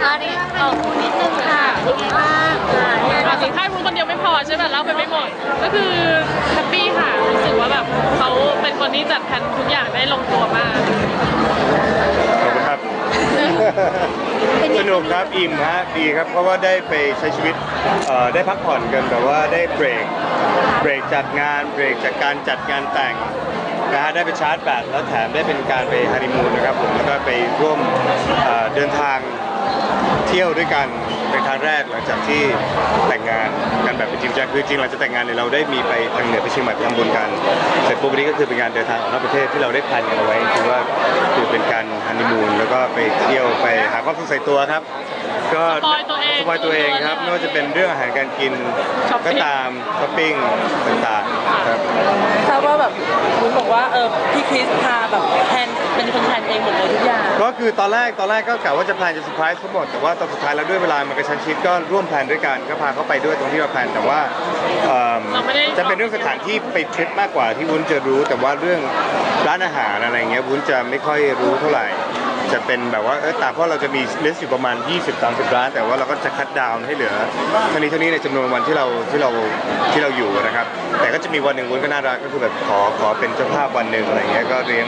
คะนี่เอานิดนึงค่ะเป็นไงบ้างอ่าเนี่ยเอาถึงค่ายพูดคนเดียวไม่พอใช่ไหมเล่าไปไม่หมด ก็คือแฮปปี้ค่ะ รู้สึกว่าแบบเขาเป็นคนที่จัดแผนทุกอย่างได้ลงตัวมาก ขอบคุณครับ สนุกครับอิ่มฮะดีครับ เพราะว่าได้ไปใช้ชีวิตเอ่อได้พักผ่อนกันแบบว่าได้เบรกเบรกจัดงานเบรกจากการจัดงานแต่งนะฮะได้ไปชาร์จแบตแล้วแถมได้เป็นการไปฮันนีมูนนะครับผมแล้วก็ไปร่วมเอ่อเดินทาง เที่ยวด้วยกันเป็นครั้งแรกหลังจากที่แต่งงานกันแบบเป็นจริงจังคือจริงหลังจากแต่งงานเนี่ยเราได้มีไปทางเหนือไปเชียงใหม่ไปทำบุญกันเสร็จปุ๊บวันนี้ก็คือเป็นการเดินทางออกนอกประเทศที่เราได้แพลนกันเอาไว้คือว่าคือเป็นการฮันนีมูนแล้วก็ไปเที่ยวไปหาความสุขใส่ตัวครับ ก็สปอยตัวเองสปอยตัวเองครับไม่ว่าจะเป็นเรื่องอาหารการกินช้อปปิ้ก็ง ตามช้อปปิ้งต่างๆครับ ทราบว่าแบบคุณบอกว่าเออพี่คริสพาแบบแทนเป็นคนแทนเองหมดเลยทุกอย่าง ก็คือตอนแรกตอนแรกก็กะว่าจะแพลนจะเซอร์ไพรส์ทั้งหมดแต่ว่าตอนสุดท้ายแล้วด้วยเวลามันกระชั้นชิดก็ร่วมแพลนด้วยกันก็พาเขาไปด้วยตรงที่เราแพลนแต่ว่าเอิ่มเราไม่ได้ จะเป็นเรื่องสถานที่ไปทริปมากกว่าที่วุ้นจะรู้ แต่ว่าเรื่องร้านอาหารอะไรเงี้ยวุ้นจะไม่ค่อยรู้เท่าไหร่ จะเป็นแบบว่าเออตามเพราะเราจะมีลิสต์อยู่ประมาณ 20-30 ร้าน แต่ว่าเราก็จะคัดดาวน์ให้เหลือเท่านี้เท่านี้ในจำนวนวันที่เราที่เราที่เราอยู่นะครับ แต่ก็จะมีวันหนึ่งวุ้นก็น่ารักก็คือแบบขอขอเป็นเจ้าภาพวันหนึ่งอะไรเงี้ยก็เลี้ยง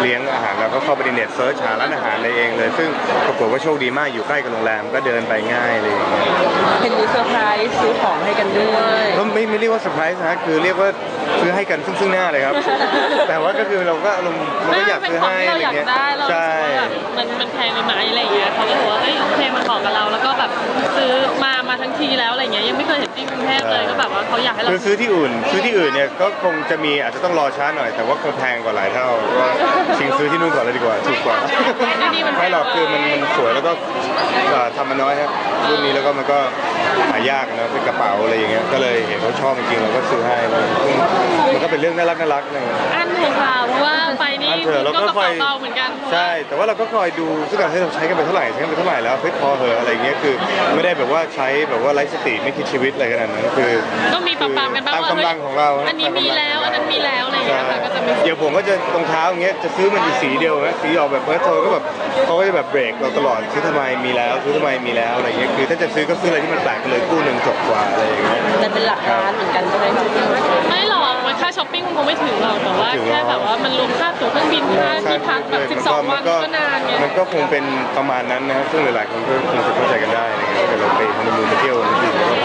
เลี้ยงอาหารเราก็เข้าไปในเน็ตเซิร์ชหาร้านอาหารอะไรเองเลย ซึ่งปรากฏว่าโชคดีมากอยู่ใกล้กับโรงแรมก็เดินไปง่ายเลยอย่างเงี้ยเห็นมีเซอร์ไพรส์ซื้อของให้กันด้วยก็ไม่ไม่เรียกว่าเซอร์ไพรส์นะคือเรียกว่า ซื้อให้กันซึ่งซึ่งหน้าเลยครับ แต่ว่าก็คือเราก็เราเราก็อยากเป็นซื้อของให้ที่อะเราไรอยากเงี้ยได้เรารู้สึกใช่ว่าแบบมันมันแพงไปไหมอะไรอย่างเงี้ยเขาก็บอกว่าเอ้ยโอเคมันเหมาะกับเราแล้วก็แบบซื้อมามาทั้งทีแล้วอะไรเงี้ยยังไม่เคยเห็นที่กรุงเทพเลยก็แบบว่าเขาอยากให้เราคือซื้อที่อื่น ซื้อที่อื่นเนี่ยก็คงจะมีอาจจะต้องรอช้าหน่อย แต่ว่าคงแพงกว่าหลายเท่าก็ชิงซื้อที่นู่นก่อนเลยดีกว่าถูกกว่านี่มันแพงไม่หรอกคือมันมันสวยแล้วก็เอ่อทำมาน้อยครับรุ่นนี้แล้วก็มันก็ หายากนะเป็นกระเป๋าอะไรอย่างเงี้ยก็เลยเห็นเขาชอบจริงๆเราก็ซื้อให้แล้วซึ่งมันก็เป็นเรื่องน่ารักน่ารักๆนะอันเถอะค่ะเพราะว่าไปนี่อันเถอะเราก็กระคอเป๋ายเบาเหมือนกันใช่ แต่ว่าเราก็คอยดูซึ่งกันให้เราใช้กันไปเท่าไหร่ใช้กันไปเท่าไหร่แล้วเฮ้ยพอเหอะอะไรเงี้ยคือ ไม่ได้แบบว่าใช้แบบว่าไร้สติไม่คิดชีวิตอะไรขนาดนั้นคือก็มีปรับๆกันบ้างตามว่ากำลังของเราอันนี้มีแล้วอันนั้นมีแล้วอะไรอย่างใช่เงี้ยค่ะก็จะไม่ เดี๋ยวผมก็จะรองเท้าอย่างเงี้ยจะซื้อมันอีกสีเดียวนะสีออกแบบเพิร์ทโทก็แบบ เขาก็จะแบบเบรกเราตลอดซื้อทำไมมีแล้วซื้อทำไมมีแล้วอะไรเงี้ยคือถ้าจะซื้อก็ซื้ออะไรที่มันแปลกไปเลยคู่หนึ่งจบกว่าอะไรอย่างเงี้ยแต่เป็นหลักล้านเหมือนกันใช่ไหมไม่หรอกมันค่าช้อปปิ้งมันคงไม่ถึงหรอกแต่ว่าไม่ถึงหรอกแค่แบบว่ามันรวมค่าตั๋วเครื่องบินค่าที่พักแบบ12วันก็นานไงมันก็คงเป็นประมาณนั้นนะซึ่งหลายๆคนก็คงจะเข้าใจกันได้อะไรเงี้ยถ้าเกิดเราไปฮันนีมูนไปเที่ยวจริงๆก็คง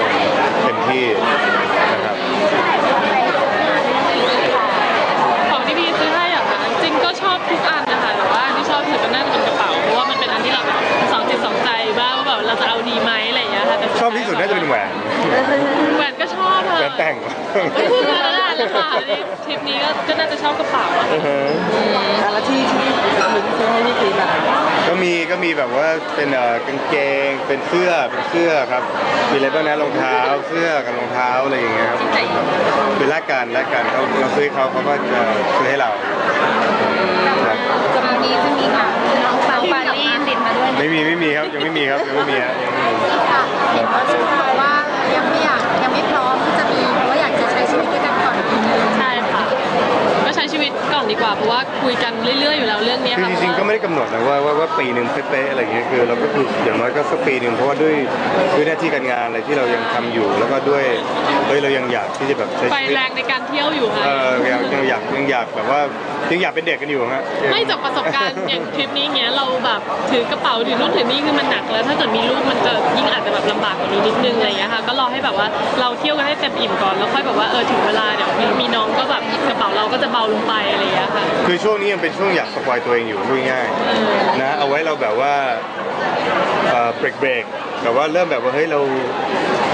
เต็มที่นะครับ แหวนแหวนก็ชอบค่ะแหวนแต่งไม่พูดมาแล้วล่ะเลยค่ะนี่ทริปนี้ก็ก็น่าจะชอบกระเป๋าอะอือฮะอะแล้วที่ที่คุณซื้อให้พี่คริสอะก็มีก็มีแบบว่าเป็นเอ่อกางเกงเป็นเสื้อเป็นเสื้อครับมีอะไรบ้างนะรองเท้าเสื้อกับรองเท้าอะไรอย่างเงี้ยครับคือแลกกันแลกกันเขาเราซื้อให้เขาเขาก็จะซื้อให้เราครับจะมีจะมีหนังน้องสาวปารีสติดมาด้วยไม่มีไม่มีครับยังไม่มีครับยังไม่มีฮะยังไม่มี ค่ะ ช้ชีวิตก่อนดีกว่าเพราะว่าคุยกันเรื่อยๆอยู่แล้วเรื่องเนี้ยคือค่ะจริงๆก็ไม่ได้กำหนดนะว่าว่าว่าปีหนึ่งเป๊ะๆอะไรอย่างเงี้ยคือเราก็คืออย่างน้อยก็สักปีหนึ่งเพราะว่าด้วยด้วยหน้าที่การงานอะไรที่เรายังทำอยู่ แล้วก็ด้วยเฮ้ยเรายังอยากที่จะแบบใช้ไฟชีวิตแรงในการเที่ยวอยู่ค่ะ เออยังยังอยากยังอยากแบบว่ายังอยากเป็นเด็กกันอยู่ฮะยังไม่จากประสบการณ์ อย่างทริปนี้เงี้ยเราแบบถือกระเป๋าถือนู่นถือนี่คือมันหนักแล้ว ถ้าเกิดมีลูกมันจะยิ่งอาจจะแบบลำบากกว่านี้นิดนึงอะไรเงี้ยค่ะก็รอให้แบบว่าเราเที่ยวกันให้เต็มอิ่มก่อนแล้วค่อยแบบว่าเออถึงเวลาเดี๋ยวมีมีน้องก็แบบกระเป๋าเราก็จะเบาลงไปอะไรเงี้ยค่ะ คือช่วงนี้ยังเป็นช่วงอยากสปอยตัวเองอยู่พูดง่ายๆนะเอาไว้เราแบบว่าเบรกเบรกแบบว่าเริ่มแบบว่าเฮ้ยเรา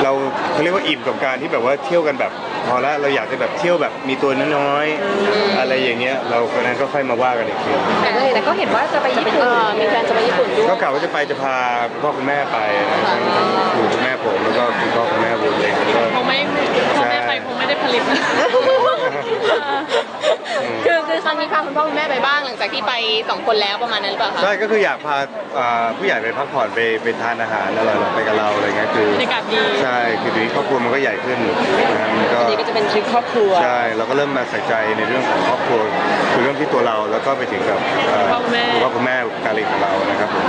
เราเขาเรียกว่าอิ่มกับการที่แบบว่าเที่ยวกันแบบพอละเราอยากจะแบบเที่ยวแบบมีตัวน้อยๆอะไรอย่างเงี้ยเราคนนั้นก็ค่อยมาว่ากันอีกทีแต่ก็แต่ก็เห็นว่าจะไปญี่ปุ่นมีแฟนจะไปญี่ปุ่นด้วยก็กล่าวว่าจะไปจะพาคุณพ่อคุณแม่ไปนะทั้งทั้งคุณแม่ผมแล้วก็คุณพ่อคุณแม่บุญเลยก็คงไม่พ่อแม่ไปคงไม่ได้ผลิตนะคือคือครั้งนี้พาคุณพ่อคุณแม่ไปบ้างหลังจากที่ไปสองคนแล้วประมาณนั้นหรือเปล่าคะใช่ก็คืออยากพาอ่าผู้ใหญ่ไปพักผ่อนไปไปทานอาหารอะไรไปกับเราอะไรเงี้ยคือบรรยากาศดี ใช่คือทีนี้ครอบครัวมันก็ใหญ่ขึ้นนะฮะมันก็อันนี้ก็จะเป็นทริปครอบครัวใช่เราก็เริ่มมาใส่ใจในเรื่องของครอบครัวคือเรื่องที่ตัวเราแล้วก็ไปถึงกับเอ่อพ่อแม่คุณพ่อคุณแม่การีของเรานะครับผม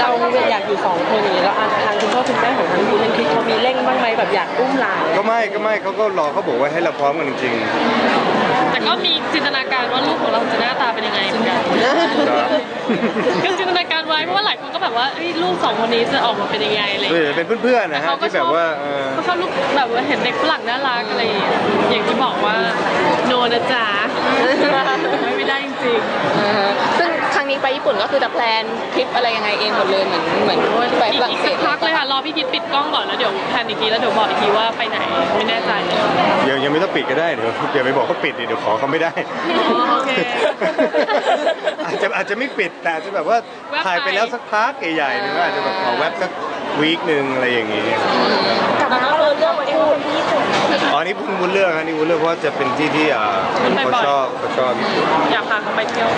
เราอยากอยู่สองคนอย่างนี้แล้วอะทางคุณพ่อคุณแม่ของทางคุณเป็นคริสเขามีเร่งบ้างไหมแบบอยากอุ้มหลาน ก็ไม่ก็ไม่เขาก็รอเขาบอกว่าให้เราพร้อมกันจริง แต่ก็มีจินตนาการว่าลูกของเราจะหน้าตาเป็นยังไงเหมือนกันๆนะก็จินตนาการไว้เพราะว่าหลายคนก็แบบว่าเอ้ยลูกสองคนนี้จะออกมาเป็นยังไงอะไรอย่างเอเงี้ยอเป็นเพื่อนๆนะฮะเขาก็ที่แบบว่าเออเขาชอบลูกแบบว่าเห็นเด็กฝรั่งน่ารักอะไรอย่างเงี้ยอย่างที่บอกว่าโนนะจ๊ะไม่ไม่ได้จริงอ่าฮะซึ่งครั้งนี้ไป ญี่ปุ่นก็คือจะแพลนทริปอะไรยังไงเองหมดเลยเหมือนเหมือนๆไปอีฝกรั่งอีกเศสัสกพักเลยค่ะรอพี่คิดปิดกล้องก่อนแล้วเดี๋ยวแพลนอีกทีแล้วเดี๋ยวบอกอีกทีว่าไปไหนไม่แน่ใจยังยังไม่ต้องปิดก็ได้เดี๋ยวอย่าไปบอกเขาปิดดิเดี๋ยวขอเขาไม่ได้โอเคอาจจะอาจจะไม่ปิดแต่อาจจะแบบว่าแวบไปถ่ายไปแล้วสักพักใหญ่ๆนึงก็อาจจะแบบขอแวบสัก วีคหนึ่งอะไรอย่างงี้กลับมาเรื่องคู่อ๋อนี่เพิ่งวุ้นเลือกนะนี่วุ้นเลือกเพราะว่าจะเป็นที่ที่อ่าเขาชอบเขาชอบญี่ปุ่นอยากพาเขาไปเที่ยว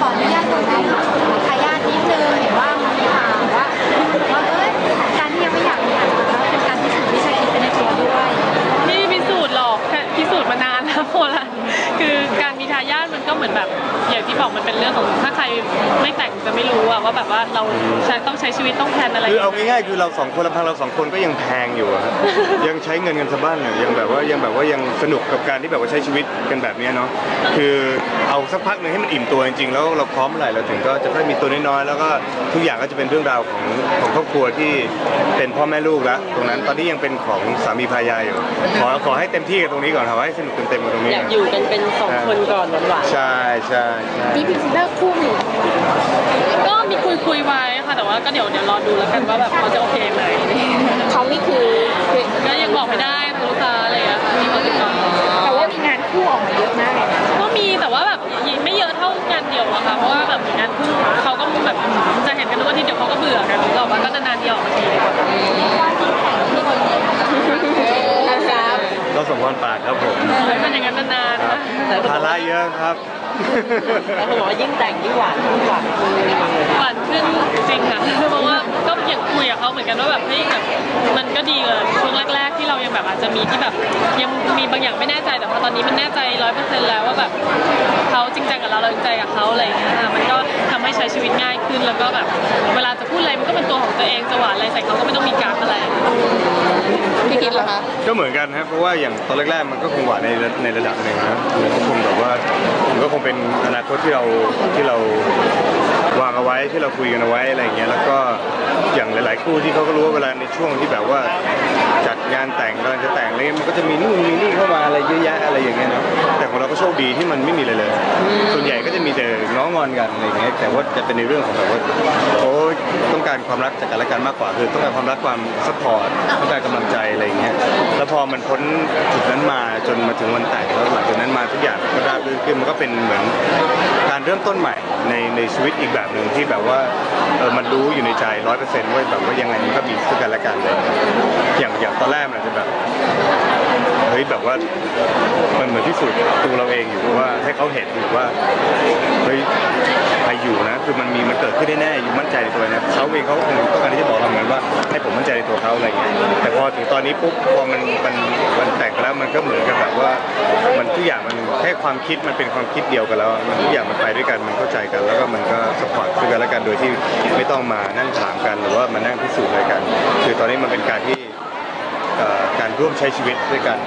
ขออนุญาตตัวได้ค่ะทายาทนิดนึงเห็นว่า เหมือนแบบอย่างที่บอกมันเป็นเรื่องของถ้าใครไม่แต่งจะไม่รู้อะว่าแบบว่าเราใช้ต้องใช้ชีวิตต้องแพลนอะไรคือเอาง่ายๆคือเราสองคนลำพังเราสองคนก็ยังแพงอยู่อะฮะยังใช้เงินกันสะบ้านเนี่ยยังแบบว่ายังแบบว่ายังสนุกกับการที่แบบว่าใช้ชีวิตกันแบบเนี้ยเนาะคือเอาสักพักหนึ่งให้มันอิ่มตัวจริงๆแล้วเราพร้อมเมื่อไหร่เราถึงก็จะค่อยมีตัวน้อยๆแล้วก็ทุกอย่างก็จะเป็นเรื่องราวของของครอบครัวที่เป็นพ่อแม่ลูกแล้วตรงนั้นตอนนี้ยังเป็นของสามีภรรยาอยู่ขอขอให้เต็มที่กับตรงนี้ก่อนครับให้สนุกเต็มๆกับตรงนี้อยากอยู่กันเป็นสองคนก่อนหวานใช่ใช่ใช่มีพรีเซนเตอร์คู่อยู่ก็มีคุยคุยๆไว้ค่ะแต่ว่าก็เดี๋ยวเดี๋ยวรอดูแล้วกันว่าแบบเขาจะโอเคไหมเขานี่คือคือก็ยังบอกไม่ได้ทางลูกค้าอะไรอย่างเงี้ยค่ะมีคนติดต่อแต่ว่ามีงานคู่ออกมาเยอะมากเลยนะก็มีแต่ว่าแบบไม่เยอะเท่างานเดียวอะค่ะเพราะว่าแบบงานคู่เขาก็แบบจะเห็นกันทุกอาทิตย์เดี๋ยวเขาก็เบื่อกันหรือเราก็นานๆทีออกมาทีดีกว่านะครับเราสมพรปากครับผมให้มันอย่างนั้นนานๆครับนะ ภาระเยอะครับแล้วเขาบอกว่ายิ่งแต่งยิ่งหวานยิ่งหวานขึ้นหวานขึ้นจริงค่ะเพราะว่าก็อย่างคุยกับเขาเหมือนกันว่าแบบเฮ้ยแบบมันก็ดีเลยช่วงแรก ๆ ที่เรายังแบบอาจจะมีที่แบบยังมีบางอย่างไม่แน่ใจแต่พอตอนนี้มันแน่ใจร้อยเปอร์เซ็นต์แล้วว่าแบบเขาจริงจังกับเราเราจริงใจกับเขาอะไรอย่างเงี้ยมันก็ ใช้ชีวิตง่ายขึ้น แล้วก็แบบเวลาจะพูดอะไรมันก็เป็นตัวของตัวเองจะหวานอะไรใส่เขาก็ไม่ต้องมีการดอะไร พี่คิดเหรอคะ ก็เหมือนกันครับเพราะว่าอย่างตอนแรกๆมันก็คงหวานในระในระดับหนึ่งนะมันก็คงแบบว่ามันก็คงเป็นอนาคตที่เราที่เราวางเอาไว้ที่เราคุยกันเอาไว้อะไรอย่างเงี้ยแล้วก็อย่างหลาย ๆ คู่ที่เขาก็รู้ว่าเวลาในช่วงที่แบบว่า จัดงานแต่งกำลังจะแต่งอะไรเงี้ยมันก็จะมีนู่นมีนี่เข้ามาอะไรเยอะแยะอะไรอย่างเงี้ยเนาะแต่ของเราก็โชคดีที่มันไม่มีเลยเลย ส่วนใหญ่ก็จะมีแต่ง้องอนกันอะไรอย่างเงี้ยแต่ว่าจะเป็นในเรื่องของแบบว่าโอ้ต้องการความรักจากกันและกันมากกว่าคือต้องการความรักความซัพพอร์ตต้องการกำลังใจอะไรอย่างเงี้ยแล้วพอมันพ้นจุดนั้นมาจนมาถึงวันแต่งแล้วหลังจากนั้นมาทุกอย่างก็ราบรื่นขึ้นมันก็เป็นเหมือนการเริ่มต้นใหม่ในในชีวิตอีกแบบหนึ่งที่แบบว่าเออมันรู้อยู่ในใจร้อยเปอร์เซ็นต์ว่าแบบว่ายังไงมันก็มีซึ่งกันและกันเลยอย่างอย่างตอนแรกมันอาจจะแบบเฮ้ยแบบว่ามันเหมือนพิสูจน์ตัวเราเองอยู่ว่าให้เขาเห็นอยู่ว่าเฮ้ยไปอยู่นะคือมันมีมันเกิดขึ้นแน่ๆอยู่มั่นใจในตัวนะเขาเองเขาคงต้องการที่จะบอกเราเหมือนว่าให้ผมมั่นใจในตัวเขาอะไรอย่างเงี้ยแต่พอถึงตอนนี้ปุ๊บพอมันมันมันแต่งแล้วมันก็เหมือนกับแบบว่า มันทุกอย่างมันแค่ความคิดมันเป็นความคิดเดียวกันแล้ว มันทุกอย่างมันไปด้วยกันมันเข้าใจกัน แล้วก็มันก็สปอร์ตซึ่งกันและกันโดยที่ไม่ต้องมานั่งถามกันหรือว่ามานั่งพิสูจน์อะไรกัน คือตอนนี้มันเป็นการที่ การร่วมใช้ชีวิตด้วยกัน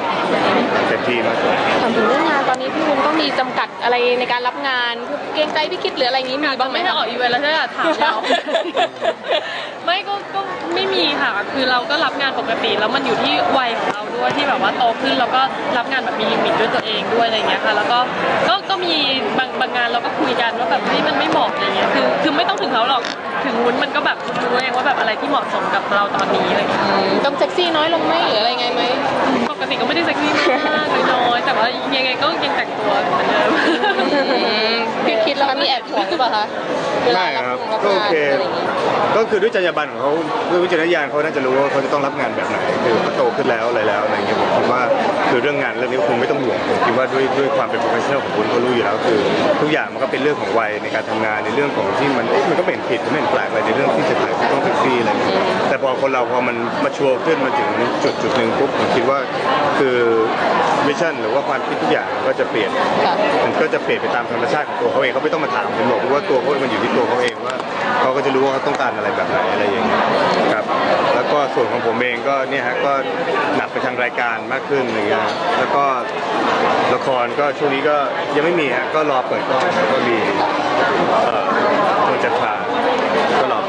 เต็มที่มากกว่าถามถึงเรื่องงานตอนนี้พี่วุ้นต้องมีจำกัดอะไรในการรับงานคือเกรงใจพี่คิดหรืออะไรอย่างนี้มีบ้างไหมไม่ได้คะออกอีเวนต์แล้วใช่ไหมถามเรา ไม่ก็ก็ไม่มีค่ะ คือเราก็รับงานปกติ แล้วมันอยู่ที่วัยของเราด้วยที่แบบว่าโตขึ้นแล้วก็รับงานแบบมีลิมิตด้วยตัวเองด้วยอะไรอย่างเงี้ยค่ะ แล้วก็ก็ก็มีบางบางงานเราก็คุยกันว่าแบบเฮ้ยมันไม่เหมาะอะไรเงี้ย คือคือไม่ต้องถึงเขาหรอก ถึงวุ้นมันก็แบบรู้เองว่าแบบอะไรที่เหมาะสมกับเราตอนนี้อะไรเงี้ย อืมต้ ว่ายังไงก็ยังแต่งตัวเหมือนเดิม พี่คิดแล้วมีแอบห่วงหรือเปล่าคะเวลาไม่รับครับงานก็โอเค อะไรอย่างงี้ก็คือด้วยจรรยาบรรณของเขาด้วยวิจารณญาณเขาน่าจะรู้ว่าเขาจะต้องรับงานแบบไหนคือเขาโตขึ้นแล้วอะไรแล้วอะไรอย่างเงี้ยผมคิดว่าคือเรื่องงานเรื่องนี้คงไม่ต้องห่วงผมคิดว่าด้วยด้วยความเป็น professional ของคุณเขารู้อยู่แล้วคือ ทุกอย่างมันก็เป็นเรื่องของวัยในการทำงานในเรื่องของที่มันเอ๊ะมันก็ไม่เห็นผิดมันไม่เห็นแปลกอะไรในเรื่องที่จะถ่ายที่ต้องเซ็กซี่อะไรอย่างเงี้ยแต่พอคนเราพอมันมาชัวร์ขึ้นมาถึงจุดจุดหนึ่งปุ๊บผมคิดว่าคือวิชั่นหรือว่าความความคิทุกอย่างก็จะเปลี่ยน มันก็จะเปลี่ยนไปตามธรรมชาติของตัวเขาเองเขาไม่ต้องมาถามผมหรอกว่าตัวเขาเองมันอยู่ที่ตัวเขาเองว่าเขาก็จะรู้ว่าเขาต้องการอะไรแบบไหนอะไรอย่างเงี้ยครับ แล้วก็ส่วนของผมเองก็เนี่ยฮะก็หนักไปทางรายการมากขึ้นอย่างเงี้ยแล้วก็ละครก็ช่วงนี้ก็ยังไม่มีฮะก็รอเปิดกล้องก็มีเอ่อคนจัดฉากก็รอ